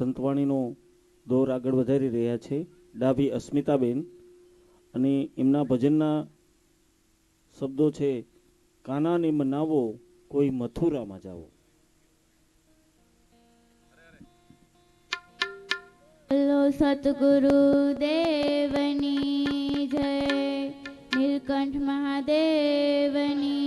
સંતવાણીનો દોર આગળ વધારી રહ્યા છે. ડાભી અસ્મિતાબેન અને એમના ભજનના શબ્દો છે, કાનાને મનાવો, કોઈ મથુરામાં જાઓ. બોલો સતગુરુ દેવની જય, નીલકંઠ મહાદેવની